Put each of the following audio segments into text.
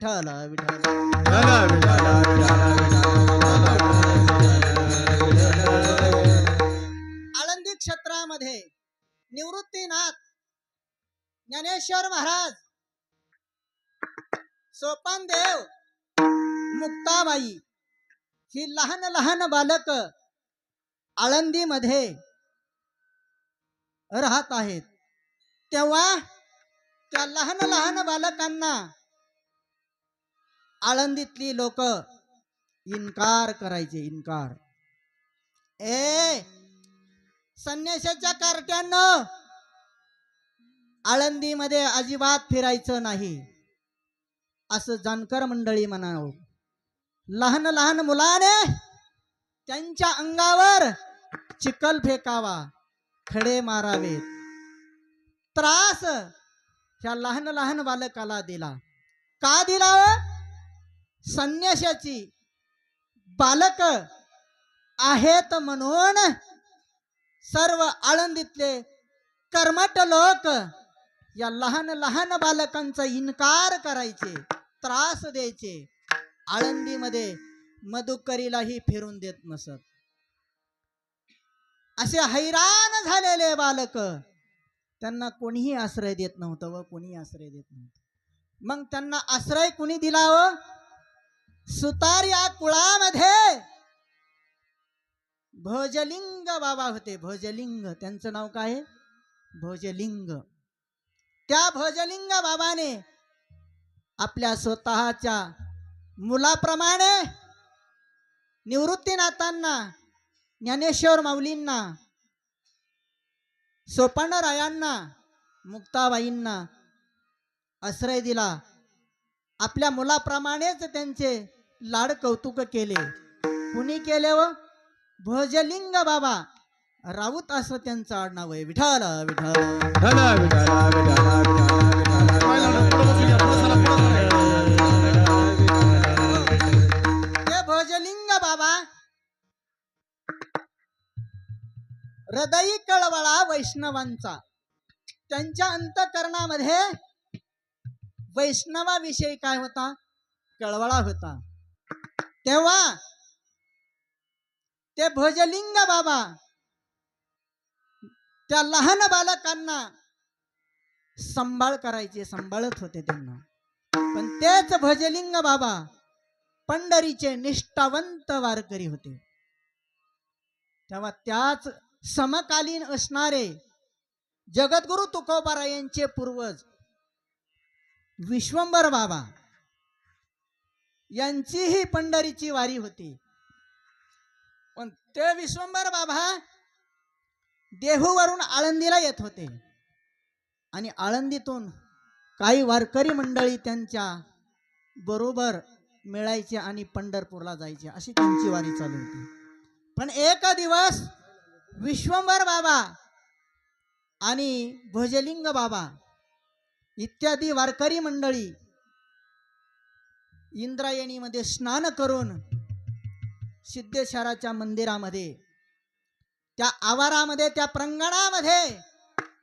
विठाला, विठाला, विठाला. आळंदी क्षेत्रामध्ये निवृत्तीनाथ ज्ञानेश्वर महाराज सोपान देव मुक्ताबाई ही लहान लहान बालक आळंदीमध्ये राहत आहेत तेव्हा त्या लहान लहान बालकांना आळंदीतली लोक इन्कार करायचे इन्कार. ए संन्याशाच्या कार्ट्यानं आळंदीमध्ये अजिबात फिरायचं नाही. असं जानकर मंडळी म्हणावं. लहान लहान मुलाने त्यांच्या अंगावर चिखल फेकावा खडे मारावेत. त्रास ह्या लहान लहान बालकाला दिला. का दिला? संन्याशाची बालक आहेत म्हणून सर्व आळंदीतले कर्मट लोक या लहान लहान बालकांचा इन्कार करायचे त्रास द्यायचे. आळंदीमध्ये मधुकरीलाही फिरून देत नसत. असे हैराण झालेले बालक त्यांना कोणीही आश्रय देत नव्हतं व कोणीही आश्रय देत नव्हतं. मग त्यांना आश्रय कुणी दिला व सुतार या कुळामध्ये भोजलिंग बाबा होते. भोजलिंग त्यांचं नाव काय आहे? भोजलिंग. त्या भोजलिंग बाबाने आपल्या स्वतःच्या मुलाप्रमाणे निवृत्तीनाथांना ज्ञानेश्वर माऊलींना सोपानरायांना मुक्ताबाईंना आश्रय दिला. आपल्या मुलाप्रमाणेच त्यांचे लाड कौतुक केले. कुणी केले व भोजलिंग बाबा. राऊत असं त्यांचं आडनाव आहे. विठाल विठाल. ते भोजलिंग बाबा. हृदयी कळवळा वैष्णवांचा. त्यांच्या अंतकरणामध्ये वैष्णवाविषयी काय होता? कळवळा होता. तेव्हा ते भोजलिंग बाबा त्या लहान बालकांना सांभाळ करायचे सांभाळत होते त्यांना. पण तेच भजलिंग बाबा पंढरीचे निष्ठावंत वारकरी होते. तेव्हा त्याच समकालीन असणारे जगद्गुरु तुकोबारायांचे पूर्वज विश्वंभर बाबा यांचीही पंढरीची वारी होती. पण ते विश्वंभर बाबा देहूवरून आळंदीला येत होते. आणि आळंदीतून काही वारकरी मंडळी त्यांच्या बरोबर मिळायचे आणि पंढरपूरला जायचे. अशी त्यांची वारी चालू होती. पण एक दिवस विश्वंभर बाबा आणि भोजलिंग बाबा इत्यादी वारकरी मंडळी इंद्रायणीमध्ये स्नान करून सिद्धेश्वराच्या मंदिरामध्ये त्या आवारामध्ये त्या प्रांगणामध्ये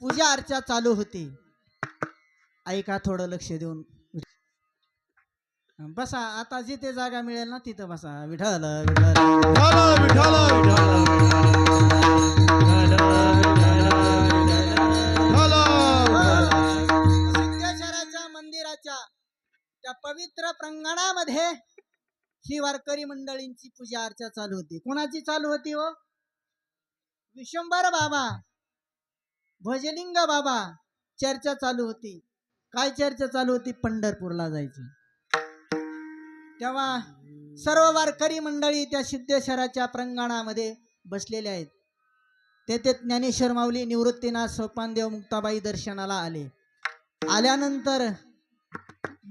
पूजा अर्चा चालू होती. ऐका थोडं लक्ष देऊन. बसा आता जिथे जागा मिळेल ना तिथं बसा. विठल विठल विठल विठल प्रांगणामध्ये ही वारकरी मंडळींची पूजा अर्चा चालू होती. कोणाची चालू होती हो? विश्वंभर बाबा भजलिंग बाबा चर्चा चालू होती. काय चर्चा चालू होती? पंढरपूरला जायची. तेव्हा सर्व वारकरी मंडळी त्या सिद्धेश्वराच्या प्रांगणामध्ये बसलेल्या आहेत. तेथे ज्ञानेश्वर माऊली निवृत्तीनाथ सोपानदेव मुक्ताबाई दर्शनाला आले. आल्यानंतर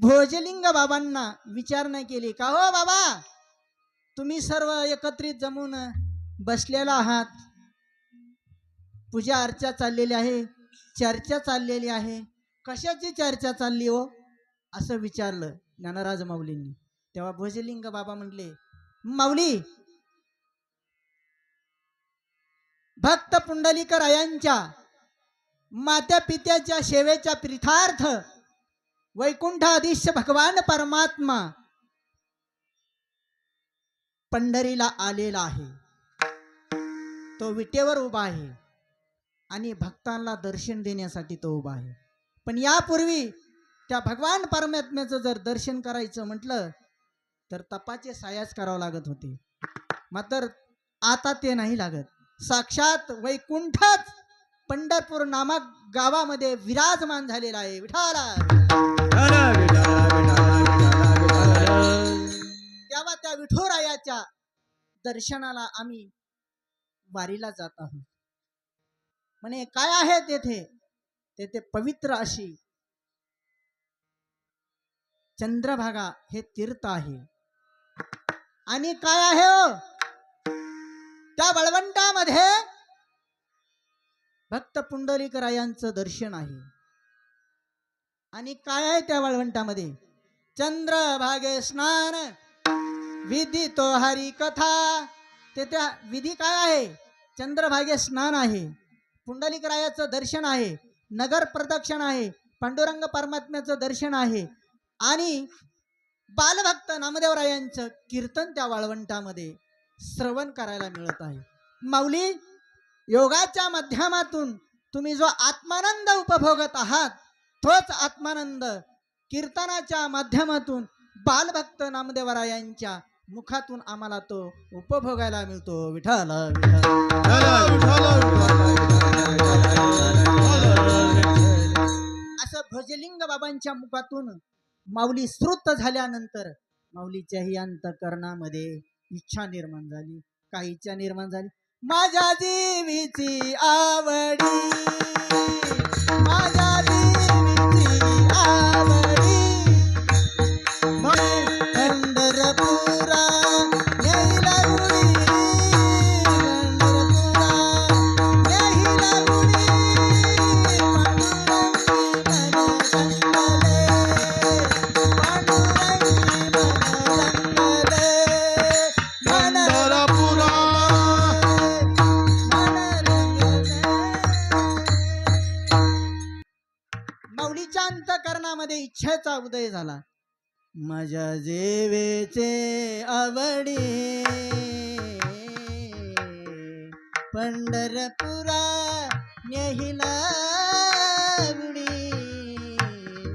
भोजलिंग बाबांना विचारणा केली. का हो बाबा? तुम्ही सर्व एकत्रित जमून बसलेला आहात. पूजा अर्चा चाललेली आहे चर्चा चाललेली आहे. कशाची चर्चा चालली हो? असं विचारलं ज्ञानराज माऊलींनी. तेव्हा भोजलिंग बाबा म्हटले माऊली भक्त पुंडलिक रायांच्या मात्या पित्याच्या सेवेच्या प्रिथार्थ वैकुंठाधीश भगवान परमात्मा पंढरीला आलेला आहे. तो विटेवर उभा आहे आणि भक्तांना दर्शन देण्यासाठी तो उभा आहे. पण यापूर्वी त्या भगवान परमात्म्याचं जर दर्शन करायचं म्हटलं तर तपाचे सायाच करावं लागत होते. मात्र आता ते नाही लागत. साक्षात वैकुंठच पंढरपूर नामक गावामध्ये विराजमान झालेला आहे. विठाला दर्शनाला आम्ही वारीला जात आहोत. म्हणे काय आहे तेथे? तेथे पवित्र अशी चंद्रभागा हे तीर्थ आहे. आणि काय आहे हो? त्या बळवंटामध्ये भक्त पुंडलिकरायांचं दर्शन आहे. आणि काय आहे त्या वाळवंटामध्ये चंद्रभागे स्नान विधी तो हरी कथा. ते त्या विधी काय आहे? चंद्रभागे स्नान आहे. पुंडलिकरायाचं दर्शन आहे. नगर प्रदक्षिण आहे. पांडुरंग परमात्म्याचं दर्शन आहे. आणि बालभक्त नामदेवरायांचं कीर्तन त्या वाळवंटामध्ये श्रवण करायला मिळत आहे. माऊली योगाच्या माध्यमातून तुम्ही जो आत्मानंद उपभोगत आहात तोच आत्मानंद कीर्तनाच्या माध्यमातून बालभक्त नामदेवरायांच्या मुखातून आम्हाला तो उपभोगायला मिळतो. विठाला असं भजलिंग बाबांच्या मुखातून माऊली श्रुत झाल्यानंतर माऊलीच्याही अंतकरणामध्ये इच्छा निर्माण झाली. काय इच्छा निर्माण झाली. माझ्या देवीची आवडी. माझ्या जेवेचे आवडी पंढरपुरा नेहिला उडी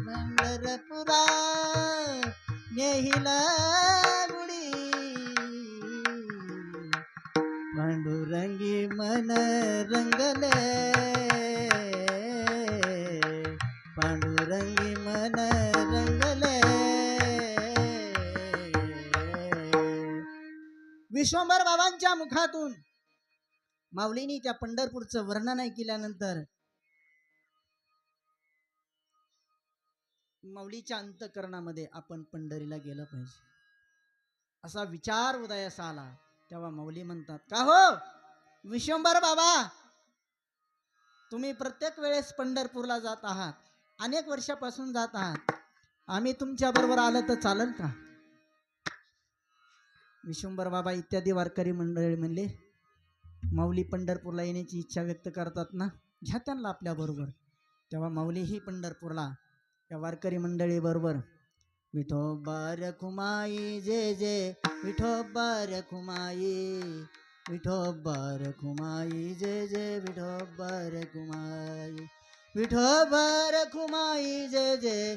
पंढरपुरा नेहिला उडी पांडुरंगी मन रंगले विश्वंभर बाबांच्या मुखातून. माऊलीनी त्या पंढरपूरचं वर्णन केल्यानंतर माऊलीच्या अंतकरणामध्ये आपण पंढरीला गेलं पाहिजे. असा विचार उदयास आला तेव्हा माऊली म्हणतात का हो? विश्वंभर बाबा! तुम्ही प्रत्येक वेळेस पंढरपूरला जात आहात. अनेक वर्षापासून जात आहात. आम्ही तुमच्या बरोबर आलं तर चालेल का? विशुंबर बाबा इत्यादी वारकरी मंडळी म्हणले माऊली पंढरपूरला येण्याची इच्छा व्यक्त करतात ना घ्या त्यांना आपल्याबरोबर तेव्हा माऊलीही पंढरपूरला त्या वारकरी मंडळीबरोबर बरोबर. खुमाई जे जे विठोबा खुमाई विठोबा खुमाई जे जे विठोबा खुमाई विठोबार खुमाई जे जे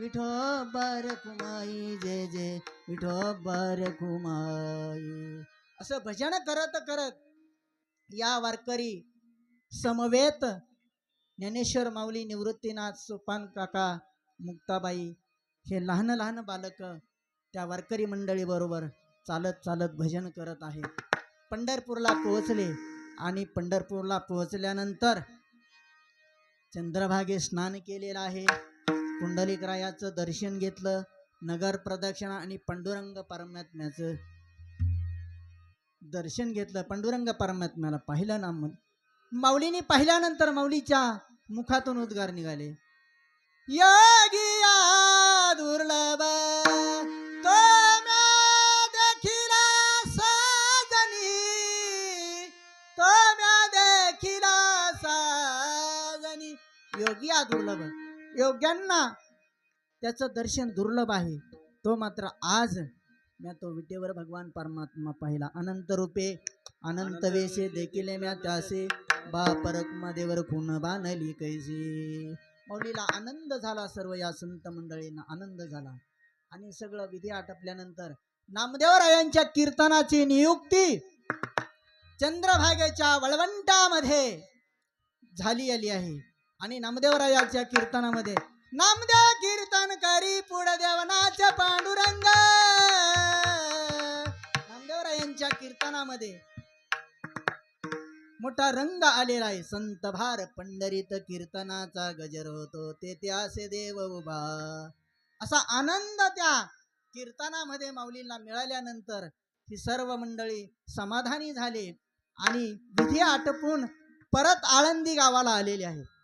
विठो बर कुमाई जे जे विठो बर कुमाई असं भजन करत करत या वारकरी समवेत ज्ञानेश्वर माऊली निवृत्तीनाथ सोपान काका मुक्ताबाई हे लहान लहान बालक त्या वारकरी मंडळी बरोबर चालत चालत भजन करत आहेत. पंढरपूरला पोहोचले आणि पंढरपूरला पोहोचल्यानंतर चंद्रभागे स्नान केलेलं आहे. पुंडलिकरायाचं दर्शन घेतलं नगर प्रदक्षिणा आणि पांडुरंग परमात्म्याचं दर्शन घेतलं. पांडुरंग परमात्म्याला पाहिलं ना मग माऊलीने पाहिल्यानंतर माऊलीच्या मुखातून उद्गार निघाले. योगिया दुर्लभ तो योगी अयोग्याला दुर्लभ. योग्यांना त्याचं दर्शन दुर्लभ आहे. तो मात्र आज म्या तो विटेवर भगवान परमात्मा पाहिला. अनंत रूपे अनंत वेशे देखील म्या त्यासे बा परक देवर खून बांधली कैसे? मौलीला आनंद झाला सर्व या संत मंडळींना आनंद झाला. आणि सगळं विधी आटपल्यानंतर नामदेवरायांच्या कीर्तनाची नियुक्ती चंद्रभागेच्या वळवंटामध्ये झाली आली आहे. आणि नामदेवरायाच्या कीर्तनामध्ये. नामदेव कीर्तन करी पुढ देवनाच्या पांडुरंग. नामदेवरायांच्या कीर्तनामध्ये मोठा रंग आलेला आहे. संत भार पंढरीत कीर्तनाचा गजर होतो. ते त्यासे देव उभा. असा आनंद त्या कीर्तनामध्ये माऊलींना मिळाल्यानंतर ही सर्व मंडळी समाधानी झाली आणि विधी आटपून परत आळंदी गावाला आलेली आहे.